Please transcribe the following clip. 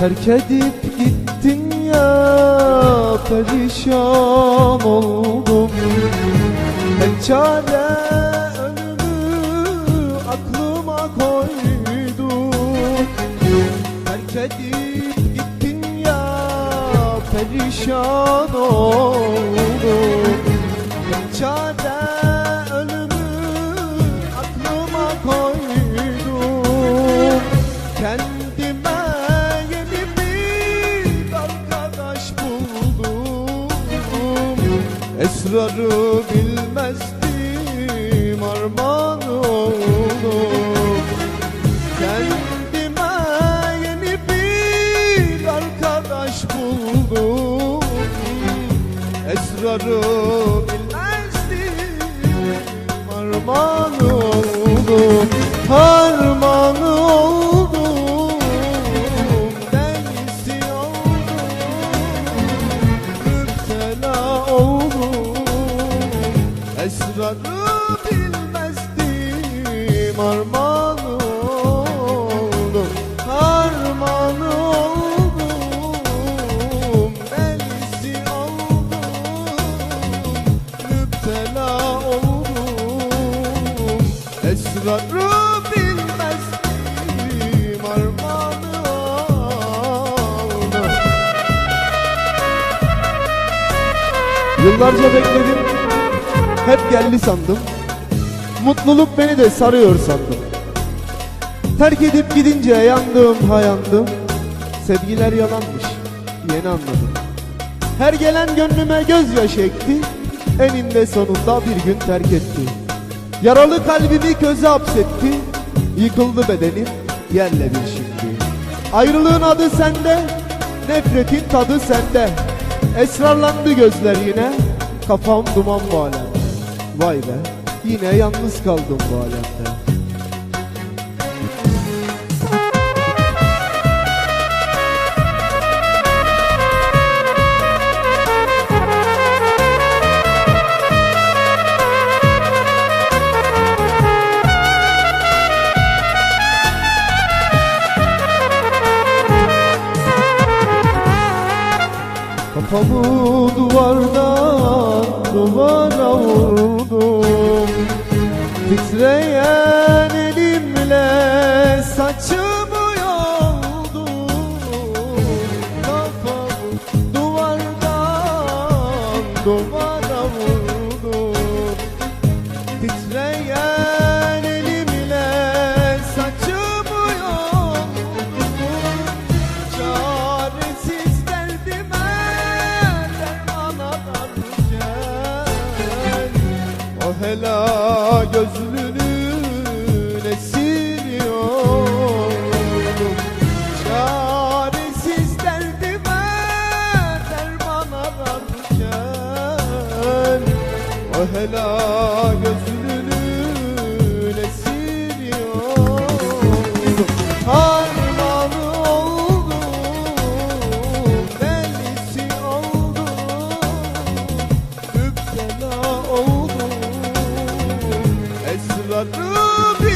Terk edip gittin ya perişan oldum. Tek çare ölümü aklıma koydum Terk edip gittin ya perişan oldum. Tek çare Esrarı bilmezdim armağan oldum. Kendime yeni bir arkadaş buldum. Esrarı bilmezdim Harman oldum. Harman oldum Esrarı bilmezdim Harman oldum Harman oldum. Delisi oldum Müptela oldum. Esrarı Yıllarca bekledim Hep geldi sandım. Mutluluk beni de sarıyor sandım. Terk edip gidince yandım hayandım Sevgiler yalanmış yeni anladım. Her gelen gönlüme gözyaşı ekti. Eninde sonunda bir gün terk etti. Yaralı kalbimi köze hapsetti. Yıkıldı bedenim yerle bir şimdi. Ayrılığın adı sende Nefretin tadı sende. Esrarlandı gözler yine Kafam duman bu alemde Vay be yine yalnız kaldım bu alemde. Kafamı duvardan duvara Titreyen elimle saçımı yoldum Kafamı duvardan duvara vurdum Titreyen elimle saçımı yoldum Çaresiz derdime derman ararken O helal Ah gözünün esiriyor Harmanı oldu Delisi oldu. Müptela oldu. Esrarı bir